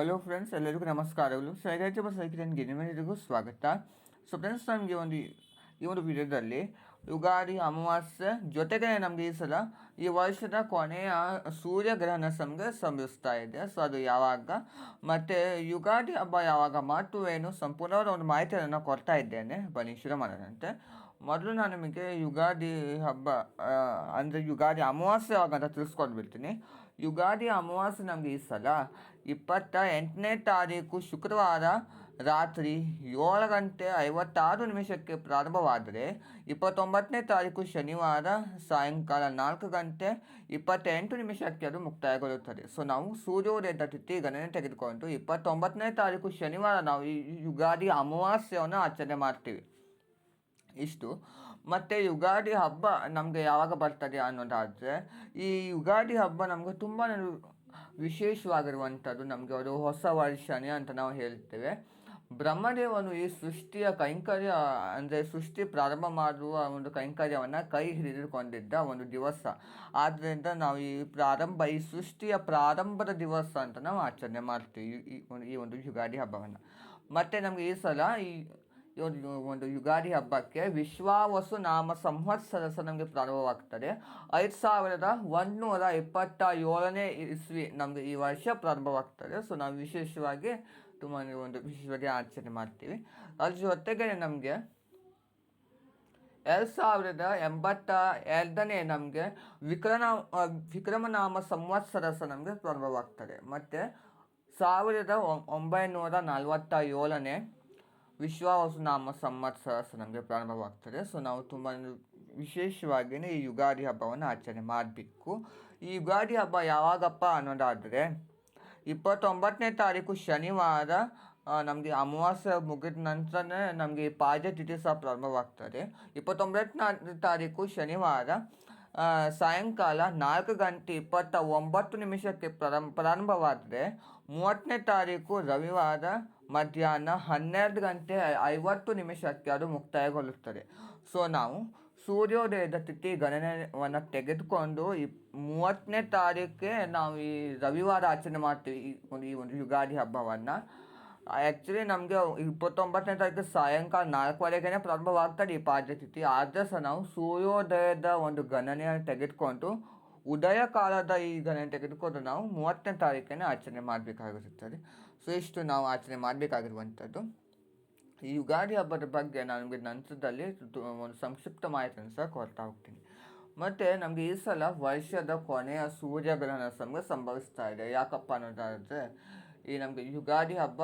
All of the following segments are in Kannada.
ಹಲೋ ಫ್ರೆಂಡ್ಸ್, ಎಲ್ಲರಿಗೂ ನಮಸ್ಕಾರಗಳು ಸೈರಾಜಿ ಸೈಕಿಲನ್ಗೆ ನಿಮ್ಮೆಲ್ಲರಿಗೂ ಸ್ವಾಗತ. ಸೊ ಫ್ರೆಂಡ್ಸ್, ನಮಗೆ ಒಂದು ಈ ಒಂದು ವಿಡಿಯೋದಲ್ಲಿ ಯುಗಾದಿ ಅಮಾವಾಸ್ಯೆ ಜೊತೆಗೆ ನಮಗೆ ಈ ಸಲ ಈ ವರ್ಷದ ಕೊನೆಯ ಸೂರ್ಯಗ್ರಹಣ ನಮಗೆ ಸಂಭವಿಸ್ತಾ ಇದೆ. ಸೊ ಅದು ಯಾವಾಗ? ಮತ್ತು ಯುಗಾದಿ ಹಬ್ಬ ಯಾವಾಗ? ಏನು? ಸಂಪೂರ್ಣವಾದ ಒಂದು ಮಾಹಿತಿಯನ್ನು ಕೊಡ್ತಾ ಇದ್ದೇನೆ. ಬನ್ನಿ, ಶುರು ಮಾಡೋಣಂತೆ. ಮೊದಲು ನಾನು ನಿಮಗೆ ಯುಗಾದಿ ಹಬ್ಬ ಅಂದರೆ ಯುಗಾದಿ ಅಮಾವಾಸ್ಯೆ ಯಾವಾಗ ಅಂತ ತಿಳಿಸ್ಕೊಟ್ಬಿಡ್ತೀನಿ ಯುಗಾದಿ ಅಮಾವಾಸ್ಯೆ ನಮಗೆ ಈ ಸಲ ಇಪ್ಪತ್ತ ಎಂಟನೇ ತಾರೀಕು ಶುಕ್ರವಾರ ರಾತ್ರಿ ಏಳು ಗಂಟೆ ಐವತ್ತಾರು ನಿಮಿಷಕ್ಕೆ ಪ್ರಾರಂಭವಾದರೆ ಇಪ್ಪತ್ತೊಂಬತ್ತನೇ ತಾರೀಕು ಶನಿವಾರ ಸಾಯಂಕಾಲ ನಾಲ್ಕು ಗಂಟೆ ಇಪ್ಪತ್ತೆಂಟು ನಿಮಿಷಕ್ಕೆ ಅದು ಮುಕ್ತಾಯಗೊಳ್ಳುತ್ತದೆ. ಸೊ ನಾವು ಸೂರ್ಯೋದಯದ ತಿಥಿ ಗಣನೆ ತೆಗೆದುಕೊಂಡು ಇಪ್ಪತ್ತೊಂಬತ್ತನೇ ತಾರೀಕು ಶನಿವಾರ ನಾವು ಈ ಯುಗಾದಿ ಅಮಾವಾಸ್ಯವನ್ನು ಆಚರಣೆ ಮಾಡ್ತೀವಿ. ಇಷ್ಟು. ಮತ್ತು ಯುಗಾದಿ ಹಬ್ಬ ನಮಗೆ ಯಾವಾಗ ಬರ್ತದೆ ಅನ್ನೋದಾದರೆ, ಈ ಯುಗಾದಿ ಹಬ್ಬ ನಮಗೆ ತುಂಬಾ ವಿಶೇಷವಾಗಿರುವಂಥದ್ದು. ನಮಗೆ ಅದು ಹೊಸ ವರ್ಷನೇ ಅಂತ ನಾವು ಹೇಳ್ತೇವೆ. ಬ್ರಹ್ಮದೇವನು ಈ ಸೃಷ್ಟಿಯ ಕೈಂಕರ್ಯ, ಅಂದರೆ ಸೃಷ್ಟಿ ಪ್ರಾರಂಭ ಮಾಡುವ ಒಂದು ಕೈಂಕರ್ಯವನ್ನು ಕೈ ಹಿಡಿದುಕೊಂಡಿದ್ದ ಒಂದು ದಿವಸ. ಆದ್ದರಿಂದ ನಾವು ಈ ಪ್ರಾರಂಭ, ಈ ಸೃಷ್ಟಿಯ ಪ್ರಾರಂಭದ ದಿವಸ ಅಂತ ನಾವು ಆಚರಣೆ ಮಾಡ್ತೀವಿ ಈ ಒಂದು ಯುಗಾದಿ ಹಬ್ಬವನ್ನು. ಮತ್ತು ನಮಗೆ ಈ ಸಲ ಈ ಒಂದು ಯುಗಾದಿ ಹಬ್ಬಕ್ಕೆ ವಿಶ್ವಾವಸು ನಾಮ ಸಂವತ್ಸರಸ ನಮಗೆ ಪ್ರಾರಂಭವಾಗ್ತದೆ. ಐದು ಸಾವಿರದ ಒಂದುನೂರ ಇಪ್ಪತ್ತ ಏಳನೇ ಇಸ್ವಿ ನಮಗೆ ಈ ವರ್ಷ ಪ್ರಾರಂಭವಾಗ್ತದೆ. ಸೊ ನಾವು ವಿಶೇಷವಾಗಿ ತುಂಬ ಒಂದು ವಿಶೇಷವಾಗಿ ಆಚರಣೆ ಮಾಡ್ತೀವಿ. ಅದ್ರ ಜೊತೆಗೆ ನಮಗೆ ಎರಡು ಸಾವಿರದ ಎಂಬತ್ತ ಎರಡನೇ ನಮಗೆ ವಿಕ್ರಮ ವಿಕ್ರಮನಾಮ ಸಂವತ್ಸರಸ ನಮಗೆ ಪ್ರಾರಂಭವಾಗ್ತದೆ. ಮತ್ತು ಸಾವಿರದ ಒಂಬೈನೂರ ನಲವತ್ತ ಏಳನೇ ನಾಮ ಸಂವತ್ಸರ ನಮಗೆ ಪ್ರಾರಂಭವಾಗ್ತದೆ. ಸೊ ನಾವು ತುಂಬ ವಿಶೇಷವಾಗಿಯೇ ಈ ಯುಗಾದಿ ಹಬ್ಬವನ್ನು ಆಚರಣೆ ಮಾಡಬೇಕು. ಈ ಯುಗಾದಿ ಹಬ್ಬ ಯಾವಾಗಪ್ಪ ಅನ್ನೋದಾದರೆ, ಇಪ್ಪತ್ತೊಂಬತ್ತನೇ ತಾರೀಕು ಶನಿವಾರ ನಮಗೆ ಅಮಾವಾಸ್ಯೆ ಮುಗಿದ ನಂತರನೇ ನಮಗೆ ಈ ಪಾಡ್ಯ ತಿಥಿ ಸಹ ಪ್ರಾರಂಭವಾಗ್ತದೆ. ಇಪ್ಪತ್ತೊಂಬತ್ತನೇ ತಾರೀಕು ಶನಿವಾರ ಸಾಯಂಕಾಲ ನಾಲ್ಕು ಗಂಟೆ ಇಪ್ಪತ್ತ ಒಂಬತ್ತು ನಿಮಿಷಕ್ಕೆ ಪ್ರಾರಂಭ ಪ್ರಾರಂಭವಾದರೆ ಮೂವತ್ತನೇ ತಾರೀಕು ರವಿವಾರ ಮಧ್ಯಾಹ್ನ ಹನ್ನೆರಡು ಗಂಟೆ ಐವತ್ತು ನಿಮಿಷಕ್ಕೆ ಅದು ಮುಕ್ತಾಯಗೊಳ್ಳುತ್ತದೆ. ಸೊ, ನಾವು ಸೂರ್ಯೋದಯದ ತಿಥಿ ಗಣನೆಯನ್ನು ತೆಗೆದುಕೊಂಡು ಈ ಮೂವತ್ತನೇ ತಾರೀಕೆ ನಾವು ಈ ರವಿವಾರ ಆಚರಣೆ ಮಾಡ್ತೀವಿ, ಈ ಒಂದು ಈ ಒಂದು ಯುಗಾದಿ ಹಬ್ಬವನ್ನು. ಆ್ಯಕ್ಚುಲಿ ನಮಗೆ ಇಪ್ಪತ್ತೊಂಬತ್ತನೇ ತಾರೀಕು ಸಾಯಂಕಾಲ ನಾಲ್ಕುವರೆಗೇ ಪ್ರಾರಂಭವಾಗ್ತದೆ ಈ ಪಾಡ್ಯ ತಿಥಿ. ಆದರೆ ಸಹ ನಾವು ಸೂರ್ಯೋದಯದ ಒಂದು ಗಣನೆಯನ್ನು ತೆಗೆದುಕೊಂಡು, ಉದಯ ಕಾಲದ ಈ ಗಣನೆ ತೆಗೆದುಕೊಂಡು ನಾವು ಮೂವತ್ತನೇ ತಾರೀಕನ್ನು ಆಚರಣೆ ಮಾಡಬೇಕಾಗಿರುತ್ತದೆ. ಸೊ ಇಷ್ಟು ನಾವು ಆಚರಣೆ ಮಾಡಬೇಕಾಗಿರುವಂಥದ್ದು. ಈ ಯುಗಾದಿ ಹಬ್ಬದ ಬಗ್ಗೆ ನಿಮಗೆ ನಂತರದಲ್ಲಿ ಒಂದು ಸಂಕ್ಷಿಪ್ತ ಮಾಹಿತಿಯನ್ನು ಸಹ ಕೊಡ್ತಾ ಹೋಗ್ತೀನಿ. ಮತ್ತು ನಮಗೆ ಈ ಸಲ ವರ್ಷದ ಕೊನೆಯ ಸೂರ್ಯಗ್ರಹಣ ಸಮಯ ಸಂಭವಿಸ್ತಾ ಇದೆ. ಯಾಕಪ್ಪ ಅನ್ನೋದಾದರೆ ಈ ನಮಗೆ ಯುಗಾದಿ ಹಬ್ಬ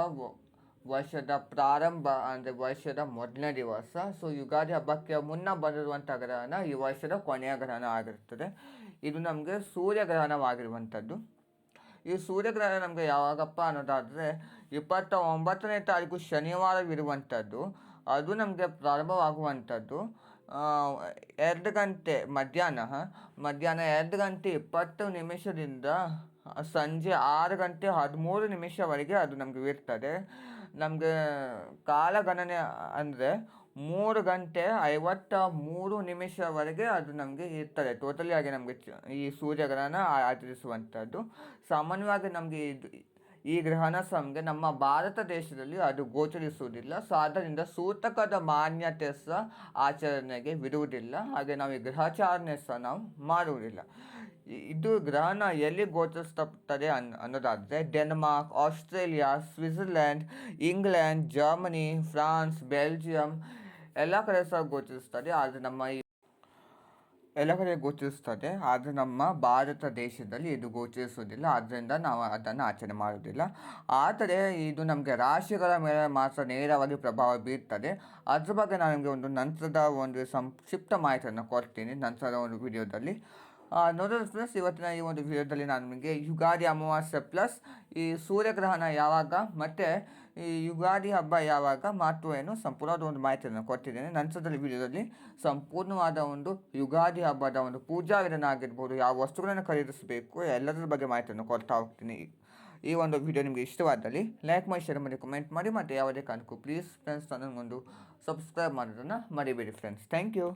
ವರ್ಷದ ಪ್ರಾರಂಭ ಅಂದರೆ ವರ್ಷದ ಮೊದಲನೇ ದಿವಸ. ಸೊ ಯುಗಾದಿ ಹಬ್ಬಕ್ಕೆ ಮುನ್ನ ಬಂದಿರುವಂಥ ಗ್ರಹಣ ಈ ವರ್ಷದ ಕೊನೆಯ ಗ್ರಹಣ ಆಗಿರ್ತದೆ ಇದು ನಮಗೆ ಸೂರ್ಯಗ್ರಹಣವಾಗಿರುವಂಥದ್ದು ಈ ಸೂರ್ಯಗ್ರಹಣ ನಮಗೆ ಯಾವಾಗಪ್ಪ ಅನ್ನೋದಾದರೆ ಇಪ್ಪತ್ತ ಒಂಬತ್ತನೇ ತಾರೀಕು ಶನಿವಾರವಿರುವಂಥದ್ದು. ಅದು ನಮಗೆ ಪ್ರಾರಂಭವಾಗುವಂಥದ್ದು. ಎರಡು ಗಂಟೆ ಮಧ್ಯಾಹ್ನ. ಮಧ್ಯಾಹ್ನ ಎರಡು ಗಂಟೆ ಇಪ್ಪತ್ತು ನಿಮಿಷದಿಂದ ಸಂಜೆ ಆರು ಗಂಟೆ ಹದಿಮೂರು ನಿಮಿಷವರೆಗೆ ಅದು ನಮಗೆ ಇರ್ತದೆ. ನಮಗೆ ಕಾಲಗಣನೆ ಅಂದರೆ ಮೂರು ಗಂಟೆ ಐವತ್ತ ಮೂರು ನಿಮಿಷವರೆಗೆ ಅದು ನಮಗೆ ಇರ್ತದೆ. ಟೋಟಲಿ ಆಗಿ ನಮಗೆ ಈ ಸೂರ್ಯಗ್ರಹಣ ಆಚರಿಸುವಂಥದ್ದು. ಸಾಮಾನ್ಯವಾಗಿ ನಮಗೆ ಇದು ಈ ಗ್ರಹಣ ಸಂಗೆ ನಮ್ಮ ಭಾರತ ದೇಶದಲ್ಲಿ ಅದು ಗೋಚರಿಸುವುದಿಲ್ಲ. ಸೊ ಆದ್ದರಿಂದ ಸೂತಕದ ಮಾನ್ಯತೆ ಸಹ ಆಚರಣೆಗೆ ಬಿಡುವುದಿಲ್ಲ. ಹಾಗೆ ನಾವು ಈ ಗ್ರಹಚಾರಣೆ ಸಹ ನಾವು ಮಾಡುವುದಿಲ್ಲ. ಇದು ಗ್ರಹಣ ಎಲ್ಲಿ ಗೋಚರಿಸ್ತದೆ ಅನ್ ಅನ್ನೋದಾದರೆ Denmark, Australia Switzerland England, Germany, France, Belgium ಎಲ್ಲ ಕಡೆ ಸಹ ಗೋಚರಿಸ್ತದೆ ಆದರೆ ನಮ್ಮ ಈ ಎಲ್ಲ ಕಡೆ ಗೋಚರಿಸ್ತದೆ ಆದರೆ ನಮ್ಮ ಭಾರತ ದೇಶದಲ್ಲಿ ಇದು ಗೋಚರಿಸುವುದಿಲ್ಲ. ಆದ್ದರಿಂದ ನಾವು ಅದನ್ನು ಆಚರಣೆ ಮಾಡುವುದಿಲ್ಲ. ಆದರೆ ಇದು ನಮಗೆ ರಾಶಿಗಳ ಮೇಲೆ ಮಾತ್ರ ನೇರವಾಗಿ ಪ್ರಭಾವ ಬೀರ್ತದೆ. ಅದ್ರ ಬಗ್ಗೆ ನಾನು ನಿಮಗೆ ಒಂದು ನಂತರದ ಒಂದು ಸಂಕ್ಷಿಪ್ತ ಮಾಹಿತಿಯನ್ನು ಕೊಡ್ತೀನಿ. ನಂತರದ ಒಂದು ವಿಡಿಯೋದಲ್ಲಿ. ನೋಡೋದು ಫ್ರೆಂಡ್ಸ್ ಇವತ್ತಿನ ಈ ಒಂದು ವಿಡಿಯೋದಲ್ಲಿ ನಾನು ನಿಮಗೆ ಯುಗಾದಿ ಅಮಾವಾಸ್ಯೆ ಪ್ಲಸ್ ಈ ಸೂರ್ಯಗ್ರಹಣ ಯಾವಾಗ ಮತ್ತು ಈ ಯುಗಾದಿ ಹಬ್ಬ ಯಾವಾಗ ಮಹತ್ವ ಏನು ಸಂಪೂರ್ಣವಾದ ಒಂದು ಮಾಹಿತಿಯನ್ನು ಕೊಟ್ಟಿದ್ದೇನೆ. ನಂತರದಲ್ಲಿ ವಿಡಿಯೋದಲ್ಲಿ ಸಂಪೂರ್ಣವಾದ ಒಂದು ಯುಗಾದಿ ಹಬ್ಬದ ಒಂದು ಪೂಜಾ ವಿಧಾನ ಆಗಿರ್ಬೋದು, ಯಾವ ವಸ್ತುಗಳನ್ನು ಖರೀದಿಸಬೇಕು, ಎಲ್ಲದರ ಬಗ್ಗೆ ಮಾಹಿತಿಯನ್ನು ಕೊಡ್ತಾ ಹೋಗ್ತೀನಿ. ಈ ಒಂದು ವಿಡಿಯೋ ನಿಮಗೆ ಇಷ್ಟವಾದಲ್ಲಿ ಲೈಕ್ ಮಾಡಿ ಶೇರ್ ಮಾಡಿ ಕಮೆಂಟ್ ಮಾಡಿ ಮತ್ತು ಯಾವುದೇ ಕಾರಣಕ್ಕೂ ಪ್ಲೀಸ್ ಫ್ರೆಂಡ್ಸ್ ನನಗೊಂದು ಸಬ್ಸ್ಕ್ರೈಬ್ ಮಾಡೋದನ್ನು ಮರಿಬೇಡಿ ಫ್ರೆಂಡ್ಸ್ ಥ್ಯಾಂಕ್ ಯು